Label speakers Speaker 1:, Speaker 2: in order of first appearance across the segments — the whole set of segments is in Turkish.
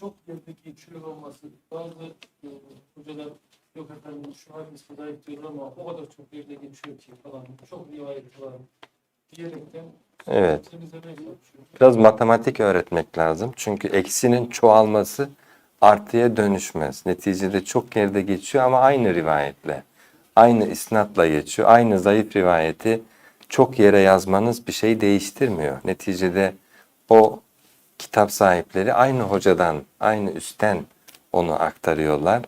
Speaker 1: Çok yerde geçiyor olması. Bazı e, hocalar yok efendim şu hadis zayıf diyor ama o kadar çok yerde geçiyor ki falan. Çok rivayet var. Diyerekten
Speaker 2: Evet. Biraz matematik öğretmek lazım. Çünkü eksinin çoğalması artıya dönüşmez. Neticede çok yerde geçiyor ama aynı rivayetle. Aynı isnatla geçiyor. Aynı zayıf rivayeti çok yere yazmanız bir şey değiştirmiyor. Neticede o kitap sahipleri aynı hocadan, aynı üstten onu aktarıyorlar.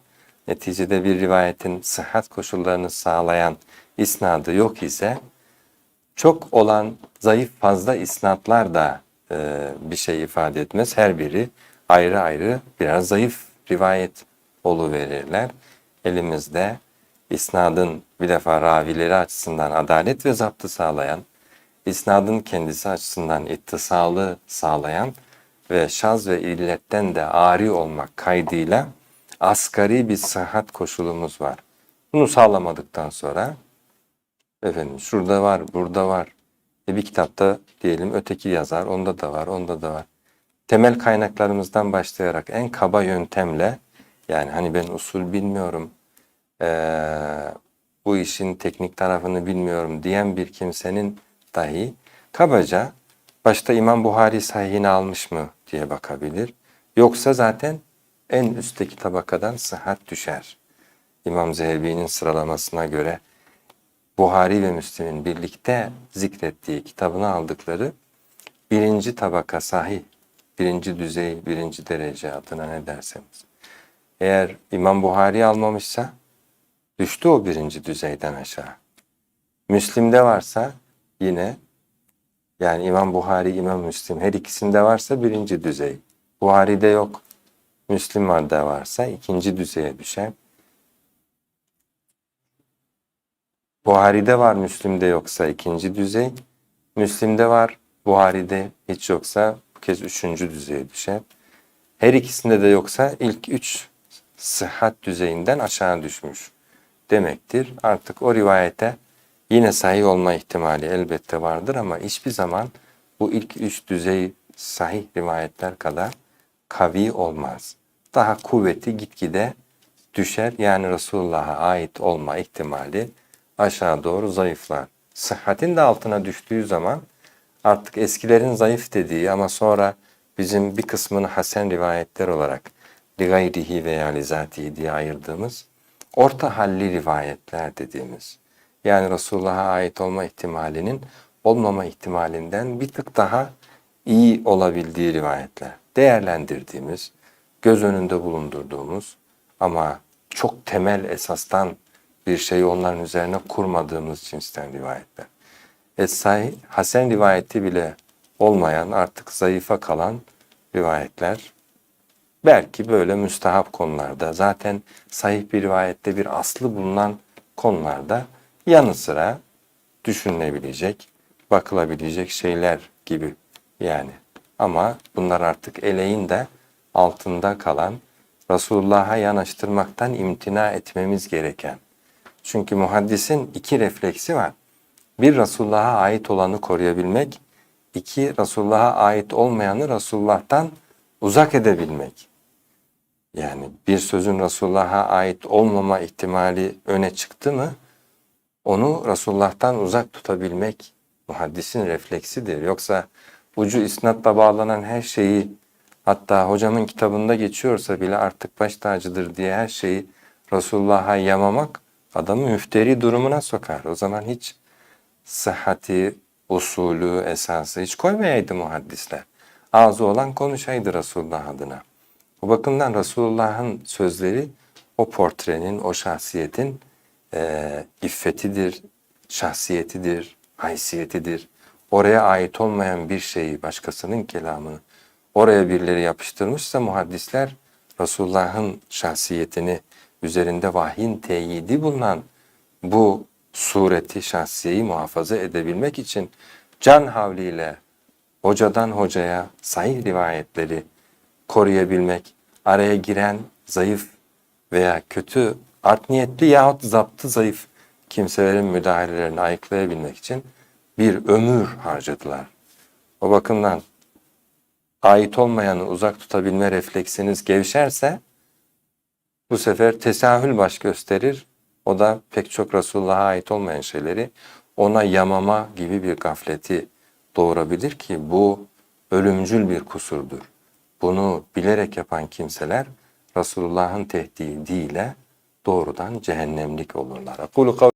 Speaker 2: Neticede bir rivayetin sıhhat koşullarını sağlayan isnadı yok ise çok olan zayıf fazla isnatlar da e, bir şey ifade etmez. Her biri ayrı ayrı biraz zayıf rivayet verirler. Elimizde isnadın bir defa ravileri açısından adalet ve zaptı sağlayan, isnadın kendisi açısından ittisalı sağlayan ve şaz ve illetten de ari olmak kaydıyla asgari bir sıhhat koşulumuz var. Bunu sağlamadıktan sonra Efendim şurada var, burada var. E bir kitapta diyelim öteki yazar, onda da var, onda da var. Temel kaynaklarımızdan başlayarak en kaba yöntemle yani hani ben usul bilmiyorum, eee, bu işin teknik tarafını bilmiyorum diyen bir kimsenin dahi kabaca başta İmam Buhari sahihini almış mı diye bakabilir. Yoksa zaten en üstteki tabakadan sıhhat düşer. İmam Zehebi'nin sıralamasına göre Buhari ve Müslim'in birlikte zikrettiği kitabını aldıkları birinci tabaka sahih, birinci düzey, birinci derece adına ne derseniz. Eğer İmam Buhari almamışsa düştü o birinci düzeyden aşağı. Müslim'de varsa yine yani İmam Buhari, İmam Müslim her ikisinde varsa birinci düzey. Buhari'de yok. Müslim da varsa ikinci düzeye düşer. Buhari'de var, Müslim'de yoksa ikinci düzey. Müslim'de var, Buhari'de hiç yoksa bu kez üçüncü düzeye düşer. Her ikisinde de yoksa ilk üç sıhhat düzeyinden aşağı düşmüş demektir. Artık o rivayete yine sahih olma ihtimali elbette vardır ama hiçbir zaman bu ilk üç düzey sahih rivayetler kadar kavi olmaz. Daha kuvveti gitgide düşer yani Resulullah'a ait olma ihtimali aşağı doğru zayıflar. Sıhhatin de altına düştüğü zaman artık eskilerin zayıf dediği ama sonra bizim bir kısmını hasen rivayetler olarak li gayrihi veya li diye ayırdığımız orta halli rivayetler dediğimiz yani Resulullah'a ait olma ihtimalinin olmama ihtimalinden bir tık daha iyi olabildiği rivayetler. Değerlendirdiğimiz, göz önünde bulundurduğumuz ama çok temel esastan bir şeyi onların üzerine kurmadığımız cinsten rivayetler. Es-Sahih, Hasen rivayeti bile olmayan artık zayıfa kalan rivayetler belki böyle müstahap konularda zaten sahih bir rivayette bir aslı bulunan konularda yanı sıra düşünülebilecek, bakılabilecek şeyler gibi yani. Ama bunlar artık eleğin de altında kalan Resulullah'a yanaştırmaktan imtina etmemiz gereken çünkü muhaddisin iki refleksi var. Bir Resulullah'a ait olanı koruyabilmek, iki Resulullah'a ait olmayanı Resulullah'tan uzak edebilmek. Yani bir sözün Resulullah'a ait olmama ihtimali öne çıktı mı, onu Resulullah'tan uzak tutabilmek muhaddisin refleksidir. Yoksa ucu isnatla bağlanan her şeyi hatta hocamın kitabında geçiyorsa bile artık baş tacıdır diye her şeyi Resulullah'a yamamak adamı müfteri durumuna sokar. O zaman hiç sıhhati, usulü, esası hiç koymayaydı muhaddisler. Ağzı olan konuşaydı Resulullah adına. Bu bakımdan Resulullah'ın sözleri o portrenin, o şahsiyetin e, iffetidir, şahsiyetidir, haysiyetidir. Oraya ait olmayan bir şeyi, başkasının kelamını oraya birileri yapıştırmışsa muhaddisler Resulullah'ın şahsiyetini, üzerinde vahyin teyidi bulunan bu sureti şahsiyeyi muhafaza edebilmek için can havliyle hocadan hocaya sahih rivayetleri koruyabilmek, araya giren zayıf veya kötü art niyetli yahut zaptı zayıf kimselerin müdahalelerini ayıklayabilmek için bir ömür harcadılar. O bakımdan ait olmayanı uzak tutabilme refleksiniz gevşerse bu sefer tesahül baş gösterir. O da pek çok Resulullah'a ait olmayan şeyleri ona yamama gibi bir gafleti doğurabilir ki bu ölümcül bir kusurdur. Bunu bilerek yapan kimseler Resulullah'ın tehdidiyle doğrudan cehennemlik olurlar.